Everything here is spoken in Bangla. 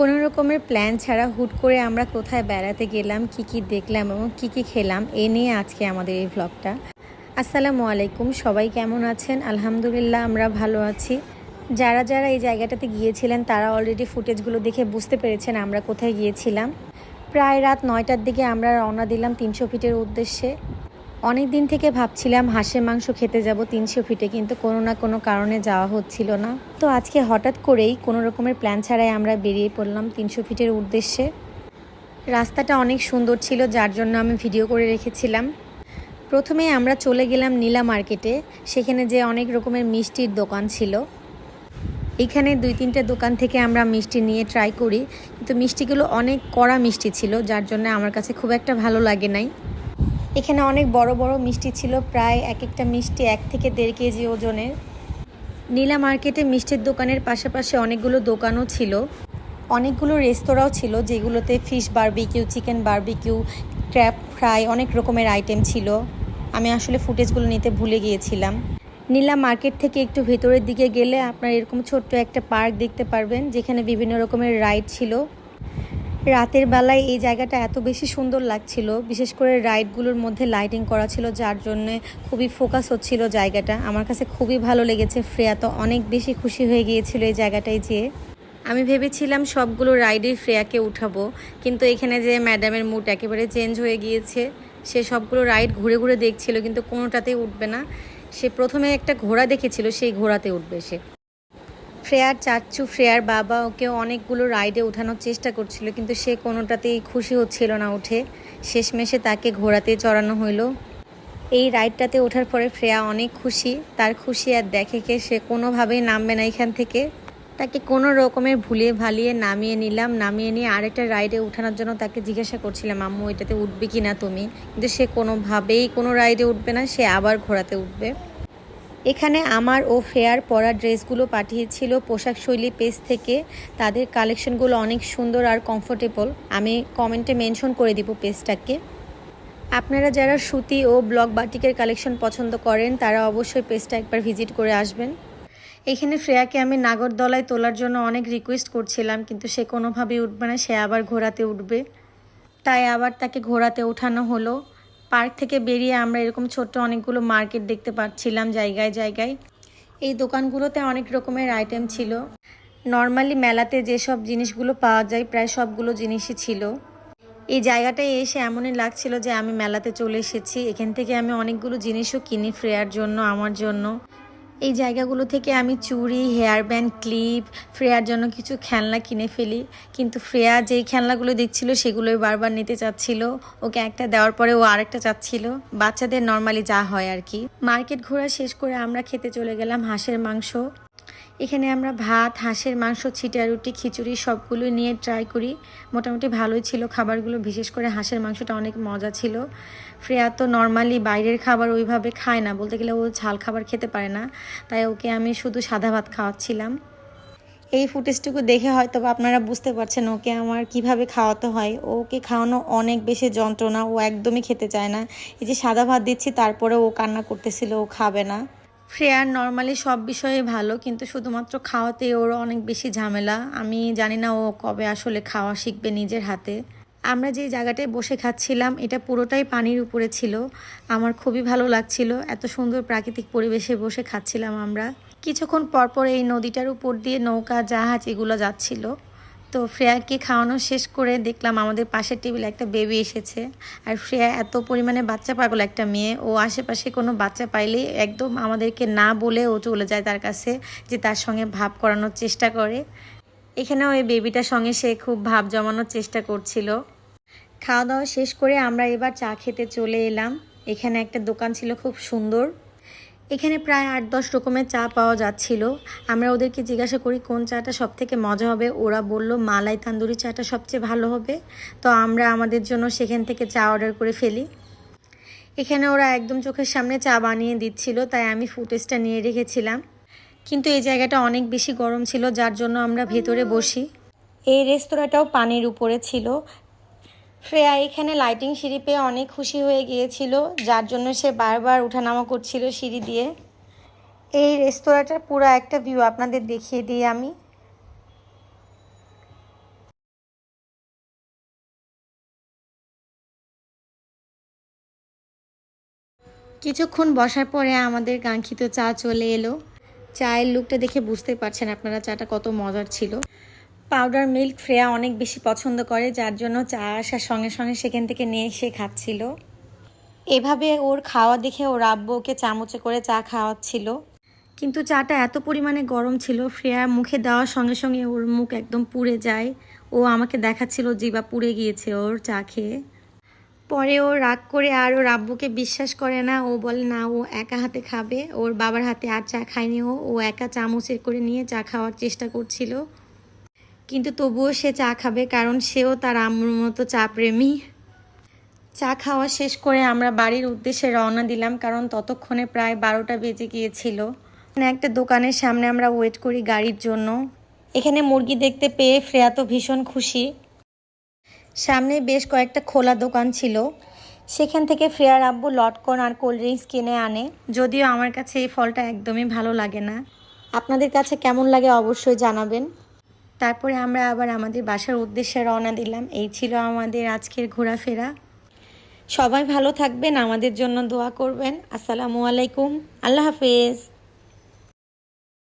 কোনো রকমের প্ল্যান ছাড়া হুট করে আমরা কোথায় বেড়াতে গেলাম, কি কি দেখলাম এবং কি কি খেলাম, এ নিয়ে আজকে আমাদের এই ভ্লগটা আসসালামু আলাইকুম, সবাই কেমন আছেন? আলহামদুলিল্লাহ, আমরা ভালো আছি। যারা যারা এই জায়গাটাতে গিয়েছিলেন, তারা অলরেডি ফুটেজগুলো দেখে বুঝতে পেরেছেন আমরা কোথায় গিয়েছিলাম। প্রায় রাত নয়টার দিকে আমরা রওনা দিলাম তিনশো ফিটের উদ্দেশ্যে। অনেক দিন থেকে ভাবছিলাম হাঁসের মাংস খেতে যাব, তিনশো ফিটে, কিন্তু কোনো না কোনো কারণে যাওয়া হচ্ছিল না। তো আজকে হঠাৎ করেই কোনো রকমের প্ল্যান ছাড়াই আমরা বেরিয়ে পড়লাম তিনশো ফিটের উদ্দেশ্যে। রাস্তাটা অনেক সুন্দর ছিল, যার জন্য আমি ভিডিও করে রেখেছিলাম। প্রথমে আমরা চলে গেলাম নীলা মার্কেটে, সেখানে যে অনেক রকমের মিষ্টির দোকান ছিল। এখানে দুই তিনটে দোকান থেকে আমরা মিষ্টি নিয়ে ট্রাই করি, কিন্তু মিষ্টিগুলো অনেক কড়া মিষ্টি ছিল, যার জন্য আমার কাছে খুব একটা ভালো লাগে নাই। এখানে অনেক বড় বড় মিষ্টি ছিল, প্রায় এক একটা মিষ্টি এক থেকে দেড় কেজি ওজনের। নীলা মার্কেটে মিষ্টির দোকানের পাশাপাশি অনেকগুলো দোকানও ছিল। অনেকগুলো রেস্তোরাঁও ছিল, যেগুলোতে fish barbecue, chicken barbecue crab fry, অনেক রকমের আইটেম ছিল। আমি আসলে ফুটেজগুলো নিতে ভুলে গিয়েছিলাম। নীলা মার্কেট থেকে একটু ভেতরের দিকে গেলে আপনার এরকম ছোট্ট একটা পার্ক দেখতে পারবেন, যেখানে বিভিন্ন রকমের রাইড ছিল। রাতের বেলায় এই জায়গাটা এত বেশি সুন্দর লাগছিল, বিশেষ করে রাইডগুলোর মধ্যে লাইটিং করা ছিল, যার জন্য খুবই ফোকাস হচ্ছিল জায়গাটা। আমার কাছে খুবই ভালো লেগেছে, ফ্রেয়া তো অনেক বেশি খুশি হয়ে গিয়েছিল এই জায়গাটায় যেয়ে। আমি ভেবেছিলাম সবগুলো রাইডে ফ্রেয়াকে উঠাবো, কিন্তু এখানে যে ম্যাডামের মুড একেবারে চেঞ্জ হয়ে গিয়েছে। সে সবগুলো রাইড ঘুরে ঘুরে দেখছিল, কিন্তু কোনোটাতেই উঠবে না। সে প্রথমে একটা ঘোড়া দেখেছিল, সেই ঘোড়াতে উঠবে সে। ফ্রেয়ার, চাচ্চু ফ্রেয়ার বাবা ওকে অনেকগুলো রাইডে ওঠানোর চেষ্টা করছিল, কিন্তু সে কোনোটাতেই খুশি হচ্ছিল না উঠে। শেষমেশে তাকে ঘোড়াতে চড়ানো হইল। এই রাইডটাতে ওঠার পরে ফ্রেয়া অনেক খুশি, তার খুশি আর দেখে কে সে কোনোভাবেই নামবে না এখান থেকে। তাকে কোনো রকমের ভুলিয়ে ভালিয়ে নামিয়ে নিলাম, নামিয়ে নিয়ে আরেকটা রাইডে ওঠানোর জন্য তাকে জিজ্ঞাসা করছিলাম, আম্মু, এটাতে উঠবে কি না তুমি? কিন্তু সে কোনোভাবেই কোনো রাইডে উঠবে না, সে আবার ঘোড়াতে উঠবে। এখানে আমার ও ফেয়ার পরা ড্রেসগুলো পাঠিয়েছিল পোশাক শৈলী পেজ থেকে। তাদের কালেকশনগুলো অনেক সুন্দর আর কমফোর্টেবল আমি কমেন্টে মেনশন করে দিব পেজটাকে। আপনারা যারা সুতি ও ব্লক বাটিকের কালেকশন পছন্দ করেন, তারা অবশ্যই পেজটা একবার ভিজিট করে আসবেন। এখানে ফ্রেয়াকে আমি নাগরদলায় তোলার জন্য অনেক রিকোয়েস্ট করছিলাম, কিন্তু সে কোনোভাবেই উঠবে না, সে আবার ঘোরাতে উঠবে। তাই আবার তাকে ঘোরাতে ওঠানো হলো। পার্ক থেকে বেরিয়ে আমরা এরকম ছোট্ট অনেকগুলো মার্কেট দেখতে পাচ্ছিলাম জায়গায় জায়গায়। এই দোকানগুলোতে অনেক রকমের আইটেম ছিল। নর্মালি মেলাতে যেসব জিনিসগুলো পাওয়া যায় প্রায় সবগুলো জিনিসই ছিল। এই জায়গাটায় এসে এমনই লাগছিল যে আমি মেলাতে চলে এসেছি। এখান থেকে আমি অনেকগুলো জিনিসও কিনি ফ্রেয়ার জন্য, আমার জন্য। এই জায়গাগুলো থেকে আমি চুড়ি, হেয়ার ব্যান্ড, ক্লিপ, ফ্রেয়ার জন্য কিছু খেলনা কিনে ফেলি। কিন্তু ফ্রেয়া যেই খেলনাগুলো দেখছিল সেগুলোই বারবার নিতে চাচ্ছিল। ওকে একটা দেওয়ার পরে ও আরেকটা চাচ্ছিল। বাচ্চাদের নর্মালি যা হয় আর কি। মার্কেট ঘোরা শেষ করে আমরা খেতে চলে গেলাম হাঁসের মাংস। এখানে আমরা ভাত, হাঁসের মাংস, ছিটা রুটি, খিচুড়ি সবগুলো নিয়ে ট্রাই করি। মোটামুটি ভালোই ছিল খাবারগুলো, বিশেষ করে হাঁসের মাংসটা অনেক মজা ছিল। ফ্রেয়া তো নর্মালি বাইরের খাবার ওইভাবে খায় না, বলতে গেলে ও ঝাল খাবার খেতে পারে না, তাই ওকে আমি শুধু সাদা ভাত খাওয়াচ্ছিলাম। এই ফুটেজটুকু দেখে হয়তো আপনারা বুঝতে পারছেন ওকে আমার কীভাবে খাওয়াতে হয়। ওকে খাওয়ানো অনেক বেশি যন্ত্রণা, ও একদমই খেতে চায় না। এই যে সাদা ভাত দিচ্ছি তারপরে ও কান্না করতেছিল, ও খাবে না। ফ্রেয়ার নর্মালি সব বিষয়ে ভালো, কিন্তু শুধুমাত্র খাওয়াতে ওর অনেক বেশি ঝামেলা। আমি জানি না ও কবে আসলে খাওয়া শিখবে নিজের হাতে। আমরা যে জায়গাটায় বসে খাচ্ছিলাম, এটা পুরোটাই পানির উপরে ছিল। আমার খুবই ভালো লাগছিল, এত সুন্দর প্রাকৃতিক পরিবেশে বসে খাচ্ছিলাম আমরা। কিছুক্ষণ পরপর এই নদীটার উপর দিয়ে নৌকা, জাহাজ এগুলো যাচ্ছিল। তো ফ্রেয়াকে খাওয়ানো শেষ করে দেখলাম আমাদের পাশের টেবিলে একটা বেবি এসেছে। আর ফ্রেয়া এত পরিমাণে বাচ্চা পাগল একটা মেয়ে। ও আশেপাশে কোনো বাচ্চা পাইলেই একদম আমাদেরকে না বলে ও চলে যায় তার কাছে, যে তার সঙ্গে ভাব করানোর চেষ্টা করে। এখানে ওই বেবিটার সঙ্গে সে খুব ভাব জমানোর চেষ্টা করছিল। খাওয়া দাওয়া শেষ করে আমরা এবার চা খেতে চলে এলাম। এখানে একটা দোকান ছিল খুব সুন্দর। এখানে প্রায় আট দশ রকমের চা পাওয়া যাচ্ছিল। আমরা ওদেরকে জিজ্ঞাসা করি, কোন চাটা সব থেকে মজা হবে? ওরা বলল, মালাই তান্দুরি চাটা সবচেয়ে ভালো হবে। তো আমরা আমাদের জন্য সেখান থেকে চা অর্ডার করে ফেলি। এখানে ওরা একদম চোখের সামনে চা বানিয়ে দিচ্ছিল, তাই আমি ফুটেজটা নিয়ে রেখেছিলাম। কিন্তু এই জায়গাটা অনেক বেশি গরম ছিল, যার জন্য আমরা ভেতরে বসি। এই রেস্তোরাঁটাও পানির উপরে ছিল। ফ্রেয়া এখানে লাইটিং সিঁড়ি পেয়ে অনেক খুশি হয়ে গিয়েছিল, যার জন্য সে বারবার উঠানামা করছিল সিঁড়ি দিয়ে। এই রেস্তোরাঁটার পুরো একটা ভিউ আপনাদের দেখিয়ে দিই আমি। কিছুক্ষণ বসার পরে আমাদের কাঙ্ক্ষিত চা চলে এলো। চায়ের লুকটা দেখে বুঝতে পারছেন আপনারা, চাটা কত মজার ছিল। পাউডার মিল্ক ফ্রেয়া অনেক বেশি পছন্দ করে, যার জন্য চা আসার সঙ্গে সঙ্গে সেখান থেকে নিয়ে এসে খাচ্ছিল। এভাবে ওর খাওয়া দেখে ওর আব্বু ওকে চামচে করে চা খাওয়াচ্ছিল। কিন্তু চাটা এত পরিমাণে গরম ছিল, ফ্রেয়া মুখে দেওয়ার সঙ্গে সঙ্গে ওর মুখ একদম পুড়ে যায়। ও আমাকে দেখাচ্ছিল জিবা পুড়ে গিয়েছে ওর চা খেয়ে। পরে ও রাগ করে আর ওর আব্বুকে বিশ্বাস করে না, ও বলে, না, ও একা হাতে খাবে। ওর বাবার হাতে আর চা খায়নি ও ও একা চামচের করে নিয়ে চা খাওয়ার চেষ্টা করছিল। কিন্তু তবুও সে চা খাবে, কারণ সেও তার আম্মুর মতো চা প্রেমী। চা খাওয়া শেষ করে আমরা বাড়ির উদ্দেশ্যে রওনা দিলাম, কারণ ততক্ষণে প্রায় বারোটা বেজে গিয়েছিল। একটা দোকানের সামনে আমরা ওয়েট করি গাড়ির জন্য। এখানে মুরগি দেখতে পেয়ে ফ্রেয়া তো ভীষণ খুশি। সামনে বেশ কয়েকটা খোলা দোকান ছিল। সেখান থেকে ফ্রেয়ার আব্বু লটকন আর কোল্ড ড্রিঙ্কস কিনে আনে। যদিও আমার কাছে এই ফলটা একদমই ভালো লাগে না। আপনাদের কাছে কেমন লাগে অবশ্যই জানাবেন। তারপরে আমরা আবার আমাদের বাসার উদ্দেশ্যে রওনা দিলাম। এই ছিল আমাদের আজকের ঘোরাফেরা। সবাই ভালো থাকবেন, আমাদের জন্য দোয়া করবেন। আসসালামু আলাইকুম। আল্লাহ হাফেজ।